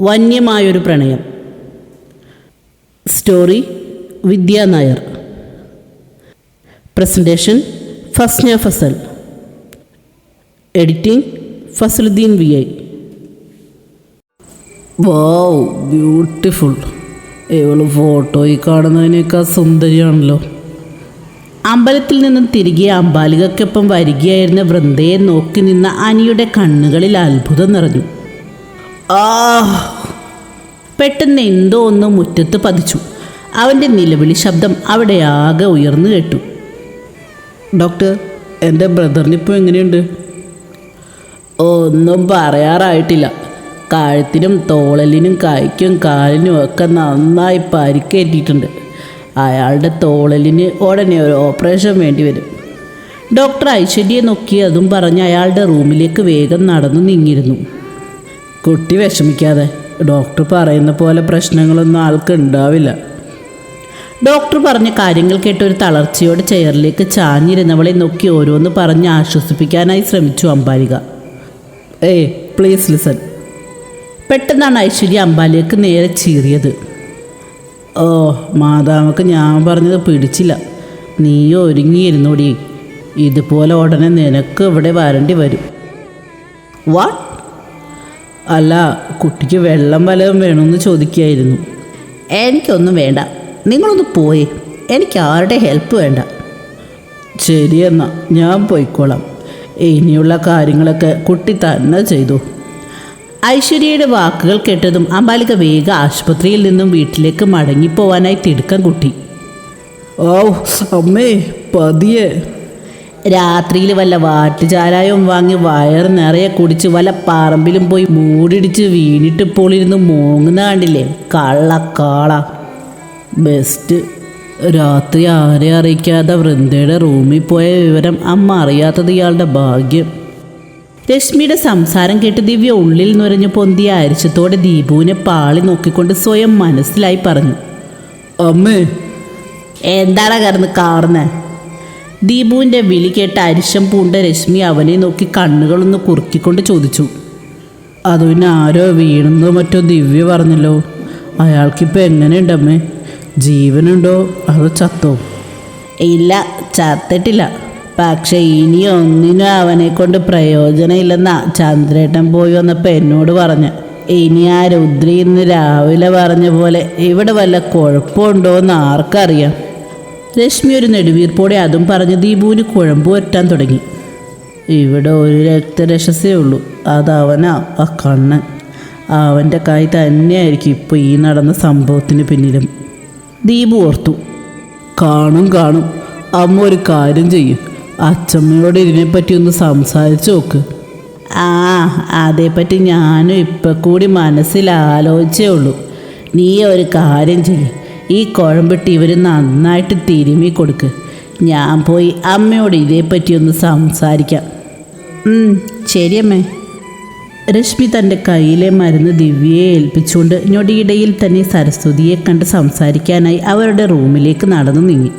വന്യമായൊരു പ്രണയം. Story Vidya Nair. Presentation Fasna Fasal. Editing Fasaluddin V I. Wow beautiful ഇവൾ ഫോട്ടോയിൽ കാണുന്നതിനേക്കാൾ സുന്ദരിയാണല്ലോ. അമ്പലത്തിൽ നിന്നും തിരികെ അമ്പാലികയ്ക്കൊപ്പം വരികയായിരുന്ന വൃന്ദയെ നോക്കി നിന്ന അനിയുടെ കണ്ണുകളിൽ അത്ഭുതം നിറഞ്ഞു. ആ. പെട്ടെന്ന് എന്തോ ഒന്ന് മുറ്റത്ത് പതിച്ചു. അവന്റെ നിലവിളി ശബ്ദം അവിടെ ആകെ ഉയർന്നു കേട്ടു. ഡോക്ടർ എന്റെ ബ്രദറിനിപ്പോൾ എങ്ങനെയുണ്ട്? ഒന്നും പറയാറായിട്ടില്ല. കഴുത്തിനും തോളലിനും കൈക്കും കാലിനും ഒക്കെ നന്നായി പരിക്കേറ്റിട്ടുണ്ട്. അയാളുടെ തോളലിന് ഉടനെ ഒരു ഓപ്പറേഷൻ വേണ്ടി വരും. ഡോക്ടർ ഐശ്വര്യയെ നോക്കി അതും പറഞ്ഞ് അയാളുടെ റൂമിലേക്ക് വേഗം നടന്നു നീങ്ങിയിരുന്നു. കുട്ടി വിഷമിക്കാതെ ഡോക്ടർ പറയുന്ന പോലെ പ്രശ്നങ്ങളൊന്നും ആൾക്ക് ഉണ്ടാവില്ല. ഡോക്ടർ പറഞ്ഞ കാര്യങ്ങൾ കേട്ട് ഒരു തളർച്ചയോടെ ചെയറിലേക്ക് ചാഞ്ഞിരുന്നവളെ നോക്കി ഓരോന്ന് പറഞ്ഞ് ആശ്വസിപ്പിക്കാനായി ശ്രമിച്ചു അമ്പാലിക ഏയ് പ്ലീസ് ലിസൺ പെട്ടെന്നാണ് ഐശ്വര്യ അമ്പാലിയക്ക് നേരെ ചീറിയത്. ഓ മാതാമക്ക് ഞാൻ പറഞ്ഞത് പിടിച്ചില്ല. നീ ഒരുങ്ങിയിരുന്നോടി. ഇതുപോലെ ഉടനെ നിനക്ക് ഇവിടെ വരേണ്ടി വരും. വാട്ട് അല്ല കുട്ടിക്ക് വെള്ളം വല്ലതും വേണമെന്ന് ചോദിക്കുകയായിരുന്നു എനിക്കൊന്നും വേണ്ട. നിങ്ങളൊന്ന് പോയി. എനിക്ക് ആരുടെ ഹെൽപ്പ് വേണ്ട. ശരിയെന്നാ ഞാൻ പോയിക്കോളാം. ഇനിയുള്ള കാര്യങ്ങളൊക്കെ കുട്ടി തന്നെ ചെയ്തു. ഐശ്വര്യയുടെ വാക്കുകൾ കേട്ടതും അമ്പാലിക വേഗം ആശുപത്രിയിൽ നിന്നും വീട്ടിലേക്ക് മടങ്ങിപ്പോവാനായി തിടുക്കം കുട്ടി. ഓ അമ്മേ പതിയെ. രാത്രിയിൽ വല്ല വാട്ടുചാരായവും വാങ്ങി വയർ നിറയെ കുടിച്ച് വല്ല പറമ്പിലും പോയി മൂടിടിച്ച് വീണിട്ട് ഇപ്പോൾ ഇരുന്ന് മോങ്ങുന്ന കണ്ടില്ലേ? കള്ള കാള ബെസ്റ്റ്. രാത്രി ആരെ അറിയിക്കാതെ വൃന്ദയുടെ റൂമിൽ പോയ വിവരം അമ്മ അറിയാത്തത് ഇയാളുടെ ഭാഗ്യം. രശ്മിയുടെ സംസാരം കേട്ട് ദിവ്യ ഉള്ളിൽ നുരഞ്ഞു പൊന്തിയ അരിശത്തോടെ ദീപുവിനെ പാളി നോക്കിക്കൊണ്ട് സ്വയം മനസ്സിലായി പറഞ്ഞു. അമ്മേ. എന്താണ് കറന്ന്? കാർന്ന് ദീപുവിന്റെ വിളി കേട്ട അരിശം പൂണ്ട രശ്മി അവനെ നോക്കി കണ്ണുകളൊന്ന് കുറുക്കിക്കൊണ്ട് ചോദിച്ചു അത് പിന്നെ ആരോ വീണെന്നോ മറ്റോ ദിവ്യ പറഞ്ഞല്ലോ? അയാൾക്കിപ്പോൾ എങ്ങനെയുണ്ടമ്മേ? ജീവനുണ്ടോ? അതോ ചത്തോ? ഇല്ല ചത്തിട്ടില്ല. പക്ഷേ ഇനി ഒന്നിനും അവനെ കൊണ്ട് പ്രയോജനമില്ലെന്നാ ചന്ദ്രേട്ടൻ പോയി വന്നപ്പോൾ എന്നോട് പറഞ്ഞു. ഇനി ആ രുദ്രി ഇന്ന് രാവിലെ പറഞ്ഞ പോലെ ഇവിടെ വല്ല കുഴപ്പമുണ്ടോ എന്ന് ആർക്കറിയാം. രശ്മി ഒരു നെടുവീർപ്പോടെ അതും പറഞ്ഞ് ദീപുവിന് കുഴമ്പ് വരട്ടാൻ തുടങ്ങി. ഇവിടെ ഒരു രക്തരക്ഷസേ ഉള്ളൂ. അതവനാ ആ കണ്ണൻ. അവന്റെ കൈ തന്നെയായിരിക്കും ഇപ്പോൾ ഈ നടന്ന സംഭവത്തിന് പിന്നിലും. ദീപു ഓർത്തു. കാണും കാണും. അമ്മ ഒരു കാര്യം ചെയ്യും. അച്ചമ്മയോട് ഇതിനെപ്പറ്റി ഒന്ന് സംസാരിച്ചു നോക്ക്. ആ അതേപ്പറ്റി ഞാനും ഇപ്പം കൂടി മനസ്സിൽ ആലോചിച്ചേ ഉള്ളൂ. നീ ഒരു കാര്യം ചെയ്യും. ഈ കുഴമ്പിട്ട് ഇവർ നന്നായിട്ട് തിരുമി കൊടുക്ക്. ഞാൻ പോയി അമ്മയോട് ഇതേപ്പറ്റി ഒന്ന് സംസാരിക്കാം. ശരിയമ്മേ. രശ്മി തന്റെ കയ്യിലെ മരുന്ന് ദിവ്യയെ ഏൽപ്പിച്ചുകൊണ്ട് ഞൊടിയിടയിൽ തന്നെ സരസ്വതിയെ കണ്ട് സംസാരിക്കാനായി അവരുടെ റൂമിലേക്ക് നടന്നു നീങ്ങി.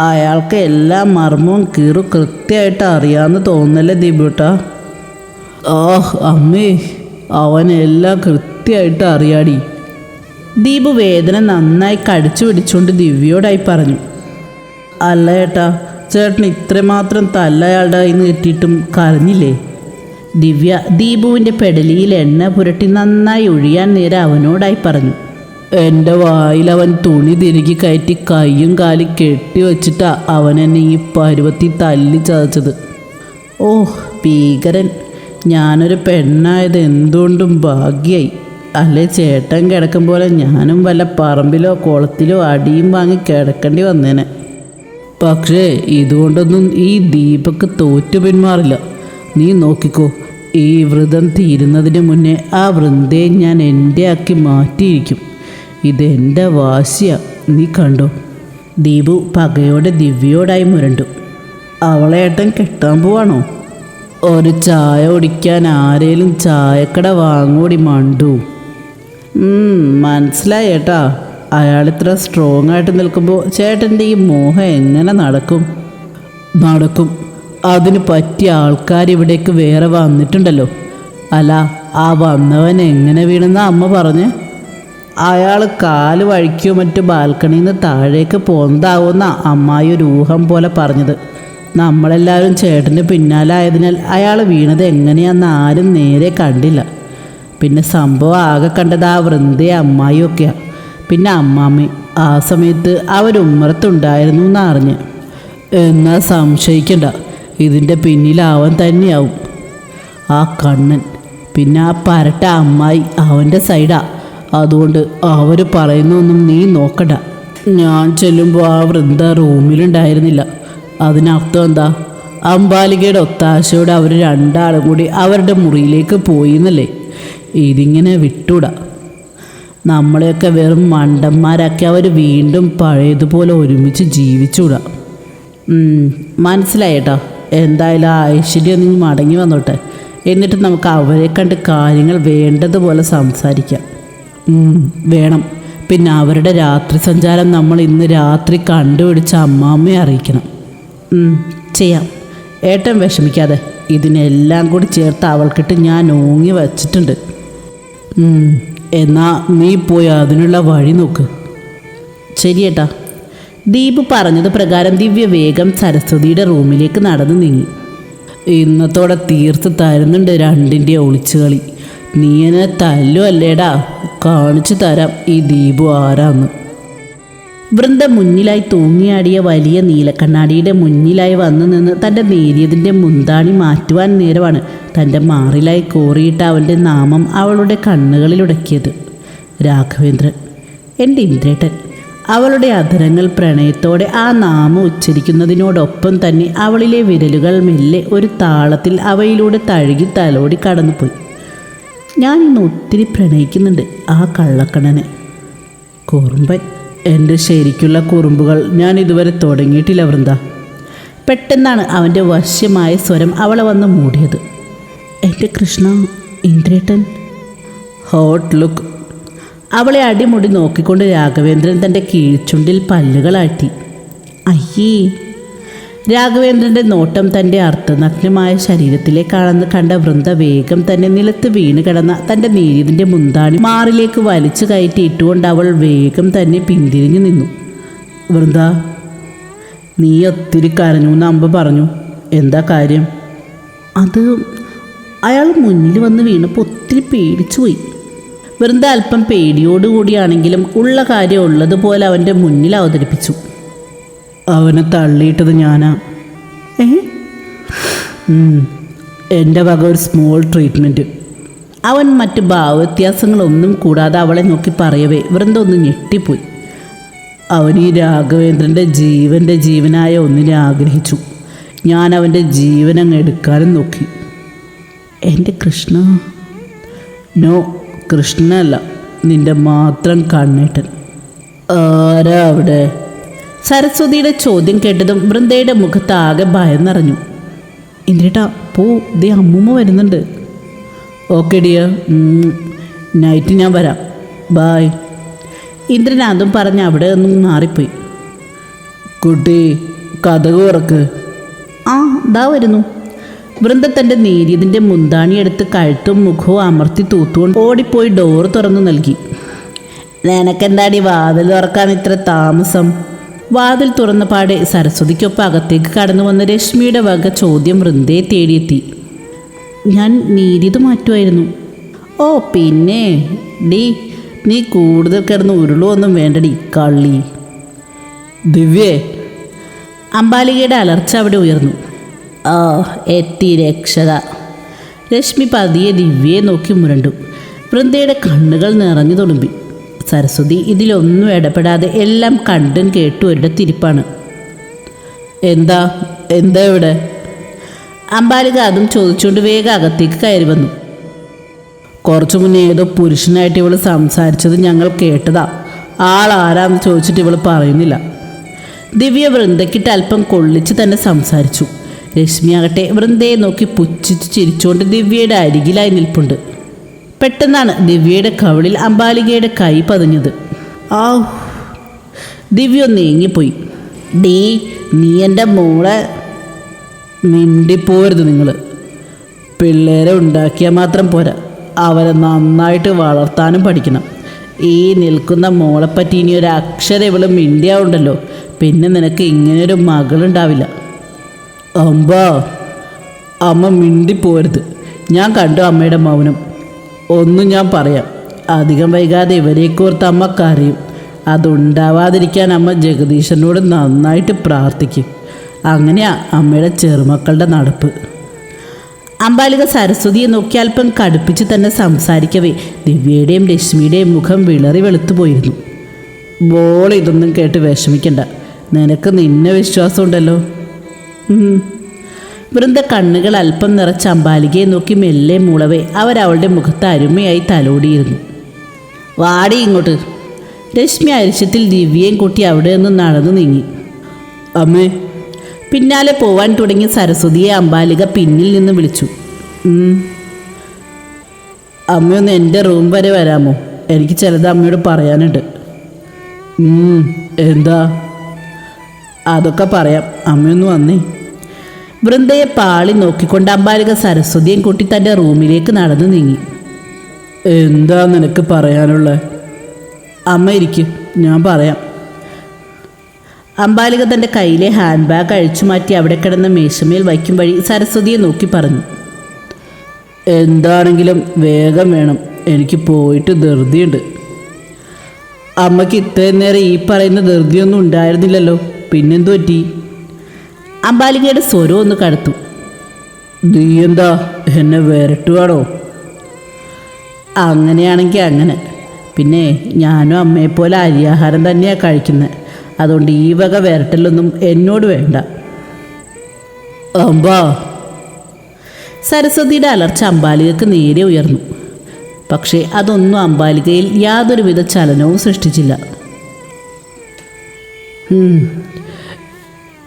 അയാൾക്ക് എല്ലാ മർമ്മവും കീറു കൃത്യമായിട്ട് അറിയാമെന്ന് തോന്നല്ലേ ദീപൂട്ടാ ഓഹ് അമ്മേ. അവനെല്ലാം കൃത്യമായിട്ട് അറിയാടി. ദീപു വേദന നന്നായി കടിച്ചു പിടിച്ചുകൊണ്ട് ദിവ്യയോടായി പറഞ്ഞു അല്ല ഏട്ടാ ചേട്ടൻ ഇത്രമാത്രം തല്ല അയാളുടെ കയ്യിൽ നിന്ന് കിട്ടിയിട്ടും കരഞ്ഞില്ലേ? ദിവ്യ ദീപുവിന്റെ പെടലിയിൽ എണ്ണ പുരട്ടി നന്നായി ഒഴിയാൻ നേരെ അവനോടായി പറഞ്ഞു എന്റെ വായിൽ അവൻ തുണി തിരികെ കയറ്റി കൈയും കാലും കെട്ടി വെച്ചിട്ടാ അവൻ എന്നെ ഈ പരുവത്തിൽ തല്ലി ചതച്ചത്. ഓ ഭീകരൻ. ഞാനൊരു പെണ്ണായത് എന്തുകൊണ്ടും ഭാഗ്യായി. അല്ലേ ചേട്ടൻ കിടക്കും പോലെ ഞാനും വല്ല പറമ്പിലോ കുളത്തിലോ അടിയും വാങ്ങി കിടക്കേണ്ടി വന്നേനെ. പക്ഷേ ഇതുകൊണ്ടൊന്നും ഈ ദീപക്ക് തോറ്റു പിന്മാറില്ല. നീ നോക്കിക്കോ ഈ വ്രതം തീരുന്നതിന് മുന്നേ ആ വൃന്ദയെ ഞാൻ എന്റെ ആക്കി മാറ്റിയിരിക്കും. ഇതെന്റെ വാശിയ നീ കണ്ടോ? ദീപു പകയോടെ ദിവ്യയോടായി മുരണ്ടു. അവളെ ഏട്ടൻ കെട്ടാൻ പോവാണോ? ഒരു ചായ ഒടിക്കാൻ ആരേലും ചായക്കട വാങ്ങോടി മണ്ടു. മനസ്സിലായി ഏട്ടാ. അയാൾ ഇത്ര സ്ട്രോങ് ആയിട്ട് നിൽക്കുമ്പോൾ ചേട്ടന്റെ ഈ മോഹം എങ്ങനെ നടക്കും? നടക്കും. അതിന് പറ്റിയ ആൾക്കാർ ഇവിടേക്ക് വേറെ വന്നിട്ടുണ്ടല്ലോ. അല്ല ആ വന്നവൻ എങ്ങനെ വീണെന്ന അമ്മ പറഞ്ഞ്? അയാൾ കാൽ വഴിക്കോ മറ്റു ബാൽക്കണിയിൽ നിന്ന് താഴേക്ക് പോന്നതാവുന്ന അമ്മായി ഒരു ഊഹം പോലെ പറഞ്ഞത്. നമ്മളെല്ലാവരും ചേട്ടന് പിന്നാലെ ആയതിനാൽ അയാൾ വീണത് എങ്ങനെയാണെന്ന് ആരും നേരെ കണ്ടില്ല. പിന്നെ സംഭവം ആകെ കണ്ടത് ആ വൃന്ദയെ അമ്മായിയൊക്കെയാണ് പിന്നെ അമ്മാമ്മ ആ സമയത്ത് അവരുമ്മറത്തുണ്ടായിരുന്നു എന്നറിഞ്ഞ്. എന്നാൽ സംശയിക്കണ്ട ഇതിന്റെ പിന്നിലാവൻ തന്നെയാവും. ആ കണ്ണൻ പിന്നെ ആ പരട്ട അമ്മായി അവന്റെ സൈഡാ. അതുകൊണ്ട് അവർ പറയുന്നൊന്നും നീ നോക്കണ്ട. ഞാൻ ചെല്ലുമ്പോൾ ആ വൃന്ദ റൂമിലുണ്ടായിരുന്നില്ല. അതിനർത്ഥം എന്താ? അമ്പാലികയുടെ ഒത്താശയോടെ അവർ രണ്ടാളും കൂടി അവരുടെ മുറിയിലേക്ക് പോയി എന്നല്ലേ ഇതിങ്ങനെ വിട്ടൂടാ. നമ്മളെയൊക്കെ വെറും മണ്ടന്മാരാക്കി അവർ വീണ്ടും പഴയതുപോലെ ഒരുമിച്ച് ജീവിച്ചൂടാ. മനസ്സിലായേട്ടോ? എന്തായാലും ആ ഐശ്വര്യം മടങ്ങി വന്നോട്ടെ. എന്നിട്ട് നമുക്ക് അവരെ കണ്ട് കാര്യങ്ങൾ വേണ്ടതുപോലെ സംസാരിക്കാം. വേണം. പിന്നെ അവരുടെ രാത്രി സഞ്ചാരം നമ്മൾ ഇന്ന് രാത്രി കണ്ടുപിടിച്ച അമ്മാമ്മയെ അറിയിക്കണം. ചെയ്യാം. ഏട്ടൻ വിഷമിക്കാതെ ഇതിനെല്ലാം കൂടി ചേർത്ത് അവൾക്കിട്ട് ഞാൻ ഓങ്ങി വച്ചിട്ടുണ്ട്. എന്നാ നീ പോയി അതിനുള്ള വഴി നോക്ക്. ശരിയേട്ടാ. ദീപ് പറഞ്ഞത് പ്രകാരം ദിവ്യ വേഗം സരസ്വതിയുടെ റൂമിലേക്ക് നടന്നു നീങ്ങി. ഇന്നത്തോടെ തീർത്ത് തരുന്നുണ്ട് രണ്ടിന്റെ ഒളിച്ചുകളി. നീ എന്നെ തല്ലു അല്ലേടാ കാണിച്ചു തരാം ഈ ദീപു ആരാന്ന്. വൃന്ദ മുന്നിലായി തൂങ്ങിയാടിയ വലിയ നീലക്കണ്ണാടിയുടെ മുന്നിലായി വന്നു നിന്ന് തന്റെ നേരിയതിന്റെ മുന്താണി മാറ്റുവാൻ നേരമാണ് തന്റെ മാറിലായി കോറിയിട്ട് അവളുടെ നാമം അവളുടെ കണ്ണുകളിലുടക്കിയത് രാഘവേന്ദ്രൻ എന്റെ ഇന്ദ്രേട്ടൻ അവളുടെ അധരങ്ങൾ പ്രണയത്തോടെ ആ നാമം ഉച്ചരിക്കുന്നതിനോടൊപ്പം തന്നെ അവളിലെ വിരലുകൾ മെല്ലെ ഒരു താളത്തിൽ അവയിലൂടെ തഴുകി തലോടി കടന്നുപോയി. ഞാൻ ഒത്തിരി പ്രണയിക്കുന്നുണ്ട് ആ കള്ളക്കണ്ണനെ. കുറുമ്പൻ എന്റെ ശരിക്കുള്ള കുറുമ്പുകൾ ഞാൻ ഇതുവരെ തുടങ്ങിയിട്ടില്ല വൃന്ദ. പെട്ടെന്നാണ് അവന്റെ വശ്യമായ സ്വരം അവളെ വന്ന് മൂടിയത്. എന്റെ കൃഷ്ണ ഇന്ദ്രേട്ടൻ. Hot look. അവളെ അടിമുടി നോക്കിക്കൊണ്ട് രാഘവേന്ദ്രൻ തന്റെ കീഴ്ച്ചുണ്ടിൽ പല്ലുകളാട്ടി. അയ്യേ രാഘവേന്ദ്രന്റെ നോട്ടം തന്റെ അർത്ഥനഗ്നമായ കാണുന്ന കണ്ട വൃന്ദ വേഗം തന്നെ നിലത്ത് വീണ് കിടന്ന തന്റെ നീരിതിന്റെ മുന്താണി മാറിലേക്ക് വലിച്ചു കയറ്റി ഇട്ടുകൊണ്ട് അവൾ വേഗം തന്നെ പിന്തിരിഞ്ഞു നിന്നു. വൃന്ദ നീ ഒത്തിരി കരഞ്ഞു എന്ന് അമ്പ പറഞ്ഞു. എന്താ കാര്യം? അത് അയാൾ മുന്നിൽ വന്ന് വീണപ്പോൾ ഒത്തിരി പേടിച്ചു പോയി. വൃന്ദ അല്പം പേടിയോടുകൂടിയാണെങ്കിലും ഉള്ള കാര്യം ഉള്ളതുപോലെ അവന്റെ മുന്നിൽ അവതരിപ്പിച്ചു. അവനെ തള്ളിയിട്ടത് ഞാനാ. ഏ. എന്റെ വക ഒരു സ്മോൾ ട്രീറ്റ്മെന്റ് അവൻ മറ്റ് ഭാവവ്യത്യാസങ്ങളൊന്നും കൂടാതെ അവളെ നോക്കി പറയവേ വൃന്ദ ഒന്ന് ഞെട്ടിപ്പോയി. അവൻ ഈ രാഘവേന്ദ്രന്റെ ജീവന്റെ ജീവനായ ഒന്നിനെ ആഗ്രഹിച്ചു. ഞാൻ അവന്റെ ജീവൻ അങ്ങ് എടുക്കാനും നോക്കി. എന്റെ കൃഷ്ണ? നോ കൃഷ്ണനല്ല നിന്റെ മാത്രം കണ്ണേട്ടൻ. ആരാ അവിടെ? സരസ്വതിയുടെ ചോദ്യം കേട്ടതും വൃന്ദയുടെ മുഖത്ത് ആകെ ഭയം നിറഞ്ഞു. ഇന്ദ്രേട്ടാ പോ. ദേ അമ്മൂമ്മ വരുന്നുണ്ട്. ഓക്കെ ഡിയർ നൈറ്റ് ഞാൻ വരാം. ബായ് ഇന്ദ്രൻ അതും പറഞ്ഞ് അവിടെ നിന്നും മാറിപ്പോയി. കുട്ടി കഥകു ഉറക്ക്. ആ ദാ വരുന്നു. വൃന്ദ തന്റെ നേരിയതിന്റെ മുന്താണി എടുത്ത് കഴുത്തും മുഖവും അമർത്തി തൂത്തുകൊണ്ട് ഓടിപ്പോയി ഡോറ് തുറന്നു നൽകി. നിനക്കെന്താടി വാതിൽ തുറക്കാൻ ഇത്ര താമസം? വാതിൽ തുറന്ന പാടെ സരസ്വതിക്കൊപ്പം അകത്തേക്ക് കടന്നു വന്ന രശ്മിയുടെ വക ചോദ്യം വൃന്ദയെ തേടിയെത്തി. ഞാൻ നീരിത് മാറ്റുമായിരുന്നു ഓ പിന്നെ. ഡീ നീ കൂടുതൽ കിടന്ന് ഉരുളൊന്നും വേണ്ടടി കള്ളി. ദിവ്യേ. അമ്പാലികയുടെ അലർച്ച അവിടെ ഉയർന്നു. ആ എത്തി രക്ഷക. രശ്മി പതിയെ ദിവ്യയെ നോക്കി മുരണ്ടു. വൃന്ദയുടെ കണ്ണുകൾ നിറഞ്ഞു തുളുമ്പി. സരസ്വതി ഇതിലൊന്നും ഇടപെടാതെ എല്ലാം കണ്ടും കേട്ടും ഒരിടത്തിരിപ്പാണ് എന്താ എന്താ ഇവിടെ? അമ്പാലിക അതും ചോദിച്ചുകൊണ്ട് വേഗം അകത്തേക്ക് കയറി വന്നു. കുറച്ചു മുന്നേ ഏതോ പുരുഷനായിട്ട് ഇവൾ സംസാരിച്ചത് ഞങ്ങൾ കേട്ടതാ. ആൾ ആരാന്ന് ചോദിച്ചിട്ട് ഇവൾ പറയുന്നില്ല. ദിവ്യ വൃന്ദക്കിട്ട് അല്പം കൊള്ളിച്ച് തന്നെ സംസാരിച്ചു. രശ്മിയാകട്ടെ വൃന്ദയെ നോക്കി പുച്ഛിച്ച് ചിരിച്ചുകൊണ്ട് ദിവ്യയുടെ അരികിലായി നിൽപ്പുണ്ട്. പെട്ടെന്നാണ് ദിവ്യയുടെ കവിളിൽ അമ്പാലികയുടെ കൈ പതിഞ്ഞത്. ആ ദിവ്യ നീങ്ങിപ്പോയി ഡീ നീ എന്റെ മോളെ മിണ്ടിപ്പോരുത് നിങ്ങൾ പിള്ളേരെ ഉണ്ടാക്കിയാൽ മാത്രം പോരാ. അവരെ നന്നായിട്ട് വളർത്താനും പഠിക്കണം. ഈ നിൽക്കുന്ന മോളെപ്പറ്റി ഇനി ഒരു അക്ഷരം ഇവൾ മിണ്ടിയാവുണ്ടല്ലോ. പിന്നെ നിനക്ക് ഇങ്ങനൊരു മകളുണ്ടാവില്ല. അമ്പാ അമ്മ മിണ്ടിപ്പോരുത്. ഞാൻ കണ്ടു അമ്മയുടെ മൗനം. ഒന്നും ഞാൻ പറയാം. അധികം വൈകാതെ ഇവരെക്കോർത്ത് അമ്മ കരയും. അതുണ്ടാവാതിരിക്കാൻ അമ്മ ജഗദീശനോട് നന്നായിട്ട് പ്രാർത്ഥിക്കും. അങ്ങനെയാ അമ്മയുടെ ചെറുമക്കളുടെ നടപ്പ്. അമ്പാലിക സരസ്വതിയെ നോക്കി അല്പം കടുപ്പിച്ച് തന്നെ സംസാരിക്കവേ ദിവ്യയുടെയും ലക്ഷ്മിയുടെയും മുഖം വിളറി വെളുത്തു പോയിരുന്നു. ബോൾ ഇതൊന്നും കേട്ട് വിഷമിക്കണ്ട. നിനക്ക് നിന്നെ വിശ്വാസമുണ്ടല്ലോ. വൃന്ദ കണ്ണുകൾ അല്പം നിറച്ച അമ്പാലികയെ നോക്കി മെല്ലെ മൂളവേ. അവരവളുടെ മുഖത്ത് അരുമയായി തലോടിയിരുന്നു. വാടി ഇങ്ങോട്ട്. രശ്മി അരിശത്തിൽ ദിവ്യയും കൂട്ടി അവിടെ നിന്ന് നടന്നു നീങ്ങി. അമ്മേ. പിന്നാലെ പോവാൻ തുടങ്ങിയ സരസ്വതിയെ അമ്പാലിക പിന്നിൽ നിന്ന് വിളിച്ചു. "ഉം. അമ്മയൊന്ന് എന്റെ റൂം വരെ വരാമോ? എനിക്ക് ചിലത് അമ്മയോട് പറയാനുണ്ട്. "ഉം, എന്താ? അതൊക്കെ പറയാം. അമ്മയൊന്ന് വന്നേ. വൃന്ദയെ പാളി നോക്കിക്കൊണ്ട് അമ്പാലിക സരസ്വതിയും കൂട്ടി തന്റെ റൂമിലേക്ക് നടന്നു നീങ്ങി. എന്താ നിനക്ക് പറയാനുള്ള? അമ്മ ഇരിക്കും ഞാൻ പറയാം. അമ്പാലിക തന്റെ കയ്യിലെ ഹാൻഡ് ബാഗ് അഴിച്ചു മാറ്റി അവിടെ കിടന്ന മേശമേൽ വയ്ക്കും വഴി സരസ്വതിയെ നോക്കി പറഞ്ഞു. എന്താണെങ്കിലും വേഗം വേണം എനിക്ക് പോയിട്ട് ധൃതിയുണ്ട്. അമ്മയ്ക്ക് ഇത്രയും നേരം ഈ പറയുന്ന ധൃതിയൊന്നും ഉണ്ടായിരുന്നില്ലല്ലോ പിന്നെന്തു പറ്റി? അമ്പാലികയുടെ സ്വരം ഒന്ന് കടുത്തു. നീ എന്താ എന്നെ വരട്ടുവാണോ അങ്ങനെയാണെങ്കിൽ അങ്ങനെ. പിന്നെ ഞാനും അമ്മയെപ്പോലെ അരിയാഹാരം തന്നെയാണ് കഴിക്കുന്നത് അതുകൊണ്ട് ഈ വക വരട്ടലൊന്നും എന്നോട് വേണ്ട. അമ്പാ. സരസ്വതിയുടെ അലർച്ച അമ്പാലികക്ക് നേരെ ഉയർന്നു. പക്ഷേ അതൊന്നും അമ്പാലികയിൽ യാതൊരുവിധ ചലനവും സൃഷ്ടിച്ചില്ല.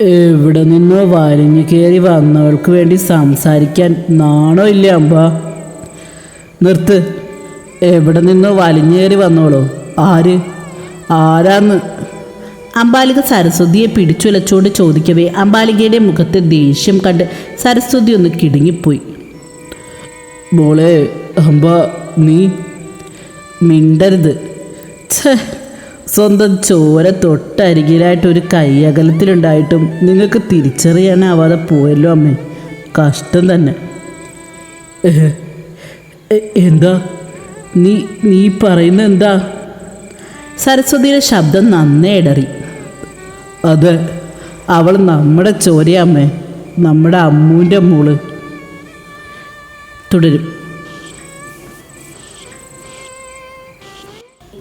എവിടെ നിന്നോ വലിഞ്ഞു കയറി വന്നവൾക്ക് വേണ്ടി സംസാരിക്കാൻ നാണോ ഇല്ല അമ്പ? നിർത്ത്. എവിടെ നിന്നോ വലിഞ്ഞു കയറി വന്നോളോ. ആര്? ആരാന്ന്? അമ്പാലിക സരസ്വതിയെ പിടിച്ചുലച്ചുകൊണ്ട് ചോദിക്കവേ അമ്പാലികയുടെ മുഖത്തെ ദേഷ്യം കണ്ട് സരസ്വതി ഒന്ന് കിടുങ്ങിപ്പോയി. മോളെ അമ്പ നീ മിണ്ടരുത്. ഛേ സ്വന്തം ചോര തൊട്ടരികിലായിട്ട് ഒരു കൈയകലത്തിലുണ്ടായിട്ടും നിങ്ങൾക്ക് തിരിച്ചറിയാനാവാതെ പോയല്ലോ അമ്മേ. കഷ്ടം തന്നെ. എന്താ? നീ നീ പറയുന്ന എന്താ? സരസ്വതിയുടെ ശബ്ദം നന്നേ ഇടറി. അതെ അവൾ നമ്മുടെ ചോരയമ്മേ നമ്മുടെ അമ്മൂന്റെ മോൾ. തുടരും.